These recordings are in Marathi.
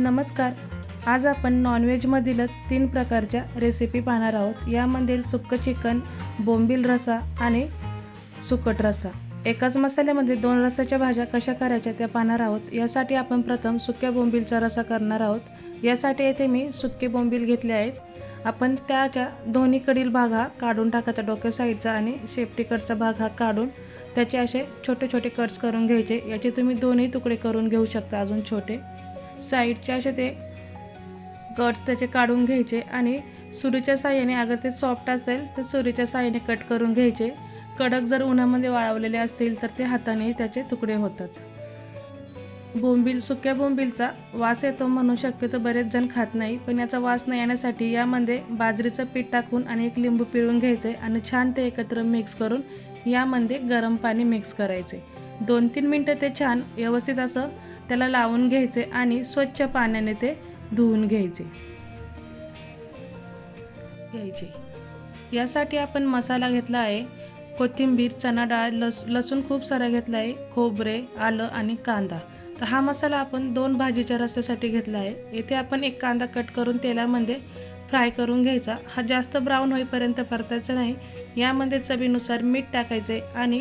नमस्कार. आज आपण नॉनव्हेजमधीलच तीन प्रकारच्या रेसिपी पाहणार आहोत. यामधील सुक्क चिकन बोंबील रसा आणि सुकट रसा. एकाच मसाल्यामध्ये दोन रसाच्या भाज्या कशा करायच्या त्या पाहणार आहोत. यासाठी आपण प्रथम सुक्या बोंबीलचा रसा करणार आहोत. यासाठी येथे मी सुके बोंबील घेतले आहेत. आपण त्याच्या दोन्हीकडील भाग हा काढून टाकायचा डोक्या साईडचा आणि शेपटीकडचा भाग हा काढून त्याचे असे छोटे छोटे कट्स करून घ्यायचे. याचे तुम्ही दोन्ही तुकडे करून घेऊ शकता अजून छोटे. साईडचे असे ते कट्स त्याचे काढून घ्यायचे आणि सुरीच्या साह्याने अगर ते सॉफ्ट असेल तर सुरीच्या साह्याने कट करून घ्यायचे. कडक जर उन्हामध्ये वाळवलेले असतील तर ते हाताने त्याचे तुकडे होतात. बोंबील सुक्या बोंबीलचा वास येतो म्हणून शक्यतो बरेच जण खात नाही पण याचा वास न येण्यासाठी यामध्ये बाजरीचं पीठ टाकून आणि एक लिंबू पिळून घ्यायचे आणि छान ते एकत्र मिक्स करून यामध्ये गरम पाणी मिक्स करायचे. दोन तीन मिनटं ते छान व्यवस्थित असं त्याला लावून घ्यायचे आणि स्वच्छ पाण्याने ते धुवून घ्यायचे. घ्यायचे. यासाठी आपण मसाला घेतला आहे कोथिंबीर चणा डाळ लस लसूण खूप सारा घेतला आहे खोबरे आलं आणि कांदा. तर हा मसाला आपण दोन भाजीच्या रस्त्यासाठी घेतला आहे. येथे आपण एक कांदा कट करून तेलामध्ये फ्राय करून घ्यायचा. हा जास्त ब्राऊन होईपर्यंत परतायचा नाही. यामध्ये चवीनुसार मीठ टाकायचे आणि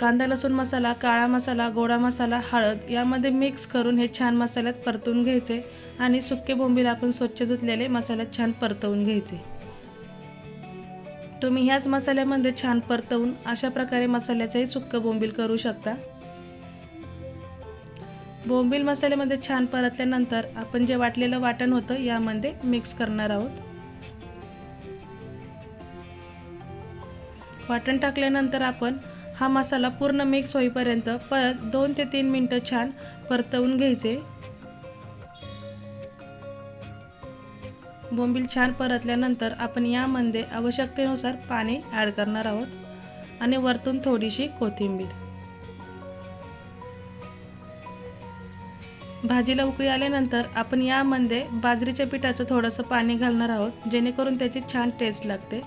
कांदा लसूण मसाला काळा मसाला गोडा मसाला हळद यामध्ये मिक्स करून हे छान मसाल्यात परतून घ्यायचे आणि सुके बोंबील आपण स्वच्छ धुतलेले मसाल्यात छान परतवून घ्यायचे. तुम्ही ह्याच मसाल्यामध्ये छान परतवून अशा प्रकारे मसाल्याचंही सुक्क बोंबील करू शकता. बोंबील मसाल्यामध्ये छान परतल्यानंतर आपण जे वाटलेलं वाटण होतं यामध्ये मिक्स करणार आहोत. वाटण टाकल्यानंतर आपण हा मसाला पूर्ण मिक्स होईपर्यंत परत दोन ते तीन मिनटं छान परतवून घ्यायचे. बोंबील छान परतल्यानंतर आपण यामध्ये आवश्यकतेनुसार पाणी ॲड करणार आहोत आणि वरतून थोडीशी कोथिंबीर. भाजीला उकळी आल्यानंतर आपण यामध्ये बाजरीच्या पिठाचं थोडंसं पाणी घालणार आहोत जेणेकरून त्याची छान टेस्ट लागते.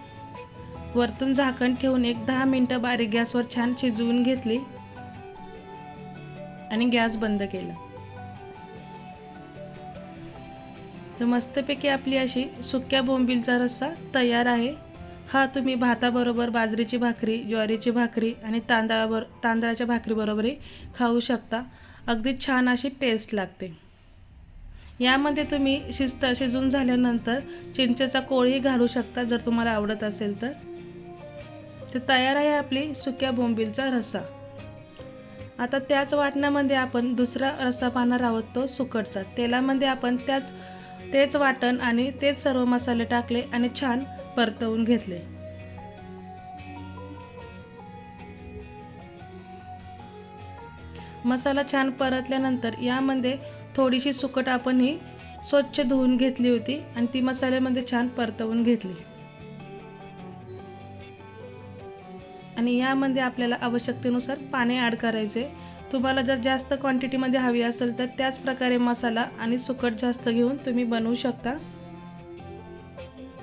वरतून झाकण ठेवून एक दहा मिनटं बारीक गॅसवर छान शिजवून घेतली आणि गॅस बंद केला. तर मस्तपैकी आपली अशी सुक्या बोंबीलचा रस्सा तयार आहे. हा तुम्ही भाताबरोबर बाजरीची भाकरी ज्वारीची भाकरी आणि तांदळाबर तांदळाच्या भाकरीबरोबरही खाऊ शकता. अगदी छान अशी टेस्ट लागते. यामध्ये तुम्ही शिस्त शिजून झाल्यानंतर चिंचेचा कोळी घालू शकता जर तुम्हाला आवडत असेल तर. तर तयार आहे आपली सुक्या बोंबीलचा रस्सा आता त्याच वाटणामध्ये आपण दुसरा रस्सा पाहणार आहोत तो सुकटचा. तेलामध्ये आपण त्याच तेच वाटण आणि तेच सर्व मसाले टाकले आणि छान परतवून घेतले. मसाला छान परतल्यानंतर यामध्ये थोडीशी सुकट आपण ही स्वच्छ धुवून घेतली होती आणि ती मसाल्यामध्ये छान परतवून घेतली. आणि यामध्ये आपल्याला आवश्यकतेनुसार पाणी ॲड करायचे. तुम्हाला जर जास्त क्वांटिटीमध्ये हवी असेल तर त्याच प्रकारे मसाला आणि सुकट जास्त घेऊन तुम्ही बनवू शकता.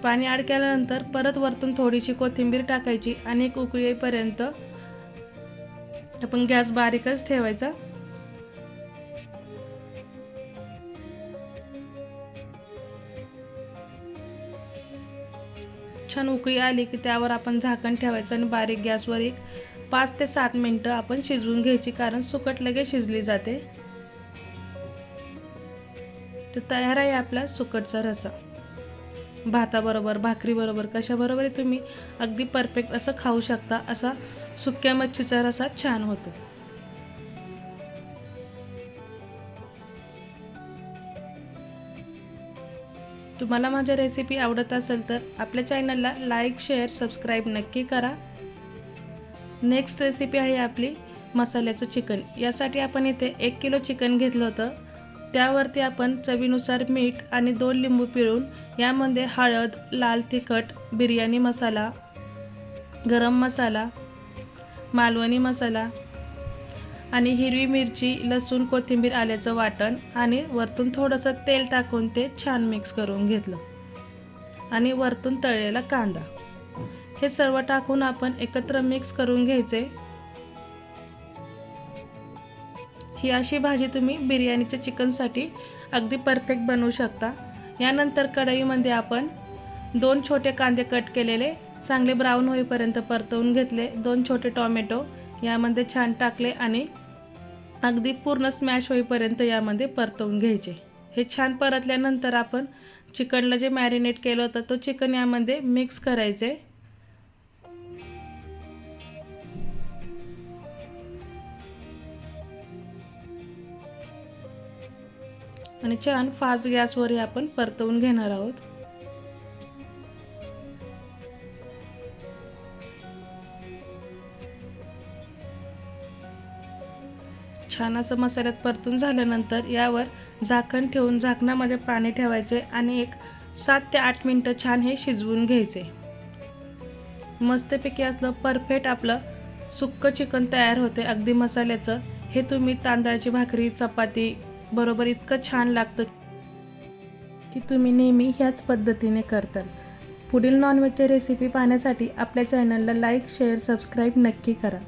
पाणी ॲड केल्यानंतर परत वरतून थोडीशी कोथिंबीर टाकायची आणि एक उकळी येईपर्यंत आपण गॅस बारीकच ठेवायचा. छान उकळी आली की त्यावर आपण झाकण ठेवायचं आणि बारीक गॅसवर एक पाच ते सात मिनटं आपण शिजवून घ्यायची कारण सुकट लगेच शिजली जाते. तर तयार आहे आपला सुकटचा रसा. भाताबरोबर भाकरीबरोबर कशाबरोबर तुम्ही अगदी परफेक्ट असं खाऊ शकता असा सुक्या मच्छीचा रसा छान होतो. तुम्हाला माझ्या रेसिपी आवडत असेल तर आपल्या चॅनलला लाईक शेअर सबस्क्राईब नक्की करा. नेक्स्ट रेसिपी आहे आपली मसाल्याचं चिकन यासाठी आपण इथे एक किलो चिकन घेतलं होतं. त्यावरती आपण चवीनुसार मीठ आणि दोन लिंबू पिळून यामध्ये हळद लाल तिखट बिर्याणी मसाला गरम मसाला मालवणी मसाला आणि हिरवी मिरची लसूण कोथिंबीर आल्याचं वाटण आणि वरतून थोडंसं तेल टाकून ते छान मिक्स करून घेतलं. आणि वरतून तळलेला कांदा. हे सर्व टाकून आपण एकत्र मिक्स करून घ्यायचे. ही अशी भाजी तुम्ही बिर्याणीच्या चिकनसाठी अगदी परफेक्ट बनवू शकता. यानंतर कढईमध्ये आपण दोन छोटे कांदे कट केलेले चांगले ब्राऊन होईपर्यंत परतवून घेतले दोन छोटे टॉमॅटो यामध्ये छान टाकले आणि अगदी पूर्ण स्मॅश होईपर्यंत यामध्ये परतवून घ्यायचे. हे छान परतल्यानंतर आपण चिकनला जे मॅरिनेट केलं होतं तो चिकन यामध्ये मिक्स करायचे. आणि छान फास्ट गॅसवर हे आपण परतवून घेणार आहोत. छान असं मसाल्यात परतून झाल्यानंतर यावर झाकण ठेवून झाकणामध्ये पाणी ठेवायचे आणि एक सात ते आठ मिनटं छान हे शिजवून घ्यायचे. मस्तपैकी असलं परफेक्ट आपलं सुक्कं चिकन तयार होते. अगदी मसाल्याचं. हे तुम्ही तांदळाची भाकरी चपाती बरोबर इतकं छान लागतं की तुम्ही नेहमी ह्याच पद्धतीने करताल. पुढील नॉनव्हेजची रेसिपी पाहण्यासाठी आपल्या चॅनलला लाईक शेअर सबस्क्राईब नक्की करा.